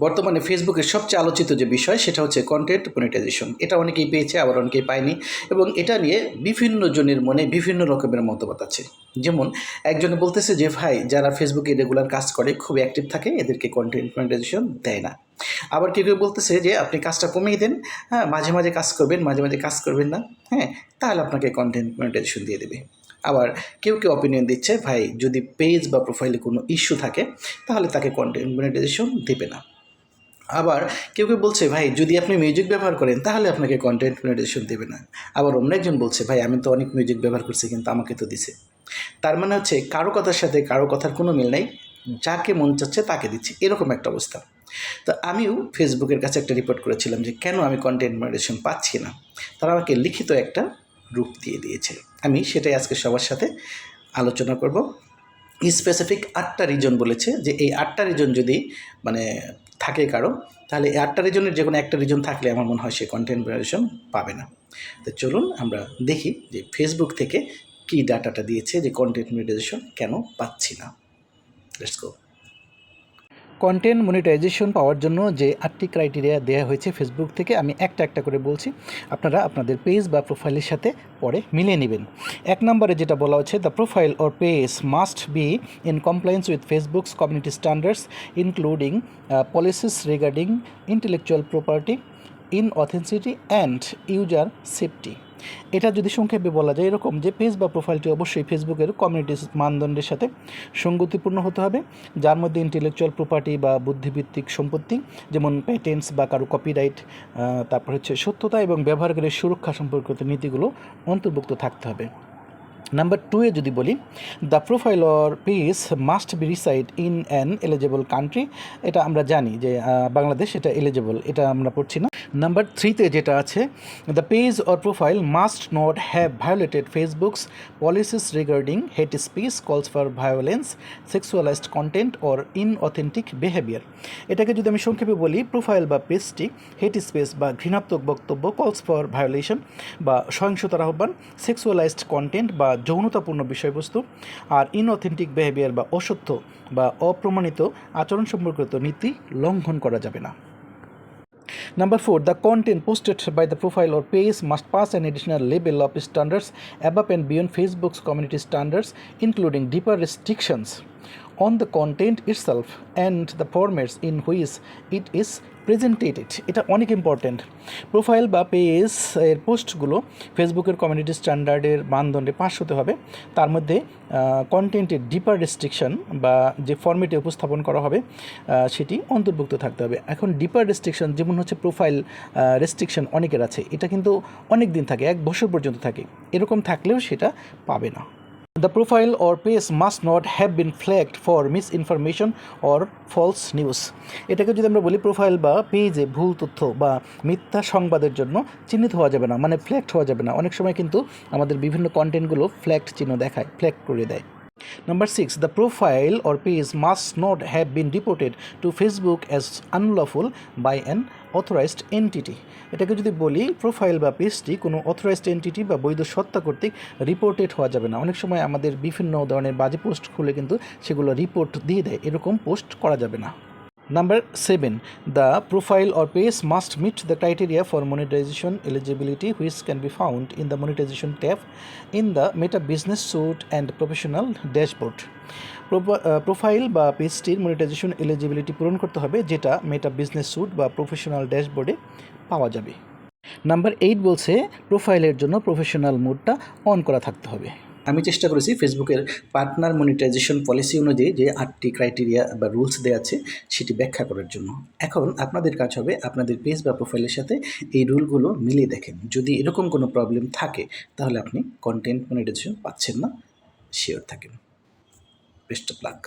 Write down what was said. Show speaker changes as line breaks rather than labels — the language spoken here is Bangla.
বর্তমানে ফেসবুকের সবচেয়ে আলোচিত যে বিষয়, সেটা হচ্ছে কন্টেন্ট মনিটাইজেশন এটা অনেকেই পেয়েছে, আবার অনেকেই পায়নি। এবং এটা নিয়ে বিভিন্ন জনের মনে বিভিন্ন রকমের মতামত আছে। যেমন, একজনে বলতেছে যে, ভাই, যারা ফেসবুকে রেগুলার কাজ করে খুব অ্যাক্টিভ থাকে, এদেরকে কন্টেন্ট মনিটাইজেশন দেয় না। আবার কেউ কেউ বলতেছে যে, আপনি কাজটা কমিয়ে দেন। হ্যাঁ মাঝে মাঝে কাজ করবেন, মাঝে মাঝে কাজ করবেন না। হ্যাঁ তাহলে আপনাকে কন্টেন্ট মনিটাইজেশন দিয়ে দেবে। আবার কেউ কেউ অপিনিয়ন দিচ্ছে, ভাই, যদি পেজ বা প্রোফাইলে কোনো ইস্যু থাকে, তাহলে তাকে কন্টেন্ট মনিটাইজেশন দেবে না। আবার কেউ কেউ বলছে, ভাই, যদি আপনি মিউজিক ব্যবহার করেন, তাহলে আপনাকে কন্টেন্ট মনিটাইজেশন দেবে না। আবার অন্য একজন বলছে, ভাই, আমি তো অনেক মিউজিক ব্যবহার করছি, কিন্তু আমাকে তো দিছে। তার মানে হচ্ছে, কারও কথার সাথে কারও কথার কোনো মিল নাই, যাকে মন চাচ্ছে তাকে দিচ্ছে, এরকম একটা অবস্থা। তো আমিও ফেসবুকের কাছে একটা রিপোর্ট করেছিলাম যে, কেন আমি কন্টেন্ট মনিটাইজেশন পাচ্ছি না? তারা আমাকে লিখিত একটা রূপ দিয়ে দিয়েছে। আমি সেটাই আজকে সবার সাথে আলোচনা করব। স্পেসিফিক আটটা রিজন বলেছে যে, এই আটটা রিজন যদি মানে থাকে কারও, তাহলে আটটা রিজনের যে কোনো একটা রিজন থাকলে আমার মনে হয় সে কন্টেন্ট ভ্যারিয়েশন পাবে না। তো চলুন আমরা দেখি যে ফেসবুক থেকে কী ডাটাটা দিয়েছে যে কন্টেন্ট মনিটাইজেশন কেন পাচ্ছি না। লেটস গো কন্টেন্ট মনিটাইজেশন পাওয়ার জন্য যে আটটি ক্রাইটেরিয়া দেওয়া হয়েছে ফেসবুক থেকে, আমি একটা একটা করে বলছি। আপনারা আপনাদের পেজ বা প্রোফাইলের সাথে পরে মিলিয়ে নেবেন। এক নম্বরে যেটা বলা হচ্ছে the profile or page must be in compliance with Facebook's community standards including policies regarding intellectual property inauthenticity and user safety এটা যদি সংক্ষেপে বলা যায় এরকম যে পেজ বা প্রোফাইলটি অবশ্যই ফেসবুকের কমিউনিটি মানদণ্ডের সাথে সঙ্গতিপূর্ণ হতে হবে, যার মধ্যে ইন্টেলেকচুয়াল প্রপার্টি বা বুদ্ধিভিত্তিক সম্পত্তি, যেমন প্যাটেন্টস বা কারও কপিরাইট তারপর হচ্ছে সত্যতা এবং ব্যবহারকারীর সুরক্ষা সম্পর্কিত নীতিগুলো অন্তর্ভুক্ত থাকতে হবে। নাম্বার টুয়ে যদি বলি the profile or page must be reside in an eligible country এটা আমরা জানি যে বাংলাদেশ এটা এলিজেবল এটা আমরা পড়ছি না। নাম্বার থ্রিতে যেটা আছে the page or profile must not have violated Facebook's policies regarding hate speech calls for violence sexualised content or inauthentic behaviour এটাকে যদি আমি সংক্ষেপে বলি প্রোফাইল বা পেজটি হেট স্পেস বা ঘৃণাত্মক বক্তব্য কলস ফর ভায়োলেশন বা সহিংসতার আহ্বান সেক্সুয়ালাইজড কন্টেন্ট বা যৌনতাপূর্ণ বিষয়বস্তু, আর ইনঅথেন্টিক বিহেভিয়ার বা অসত্য বা অপ্রমাণিত আচরণ সম্পর্কিত নীতি লঙ্ঘন করা যাবে না। Number four, the content posted by the profile or page must pass an additional level of standards above and beyond Facebook's community standards, including deeper restrictions on the content itself and the formats in which it is presented এটা অনেক ইম্পর্ট্যান্ট প্রোফাইল বা পেজ এর পোস্টগুলো ফেসবুকের কমিউনিটি স্ট্যান্ডার্ডের মানদণ্ডে পাশ হতে হবে। তার মধ্যে কন্টেন্টের ডিপার রেস্ট্রিকশন বা যে ফর্মেটে উপস্থাপন করা হবে সেটি অন্তর্ভুক্ত থাকতে হবে। এখন ডিপার রেস্ট্রিকশন যেমন হচ্ছে প্রোফাইল রেস্ট্রিকশন অনেকের আছে। এটা কিন্তু অনেক দিন থাকে, এক বছর পর্যন্ত থাকে। এরকম থাকলেও সেটা পাবে না। The profile or page must not have been flagged for misinformation or false news. এটাকে যদি আমরা বলি প্রোফাইল বা পেজে ভুল তথ্য বা মিথ্যা সংবাদের জন্য চিহ্নিত হওয়া যাবে না মানে ফ্ল্যাক্ট হওয়া যাবে না অনেক সময় কিন্তু আমাদের বিভিন্ন কন্টেন্টগুলো ফ্ল্যাক্ট চিহ্ন দেখায় ফ্ল্যাক্ট করে দেয় Number six, the profile or page must not have been reported to Facebook as unlawful by an authorised entity. এটাকে যদি বলি প্রোফাইল বা পেজটি কোনো অথরাইজড এনটিটি বা বৈধ সত্তা কর্তৃক রিপোর্টেড হওয়া যাবে না। অনেক সময় আমাদের বিভিন্ন ধরনের বাজে পোস্ট খুলে কিন্তু সেগুলো রিপোর্ট দিয়ে দেয়। এরকম পোস্ট করা যাবে না। Number seven, the profile or page must meet the criteria for monetization eligibility, which can be found in the monetization tab in the Meta Business Suite and Professional Dashboard. Profile বা পেজটির মনিটাইজেশন এলিজিবিলিটি পূরণ করতে হবে যেটা মেটা বিজনেস স্যুট বা প্রফেশনাল ড্যাশবোর্ডে পাওয়া যাবে নাম্বার এইট বলছে প্রোফাইলের জন্য প্রফেশনাল মোডটা অন করা থাকতে হবে আমি চেষ্টা করেছি ফেসবুকের পার্টনার মনিটাইজেশন পলিসি অনুযায়ী যে আটটি ক্রাইটেরিয়া বা রুলস দেওয়া আছে, সেটি ব্যাখ্যা করার জন্য। এখন আপনাদের কাজ হবে আপনাদের পেজ বা প্রোফাইলের সাথে এই রুলগুলো মিলিয়ে দেখেন। যদি এরকম কোনো প্রবলেম থাকে, তাহলে আপনি কন্টেন্ট মনিটাইজেশন পাচ্ছেন না শিওর থাকেন। Best of luck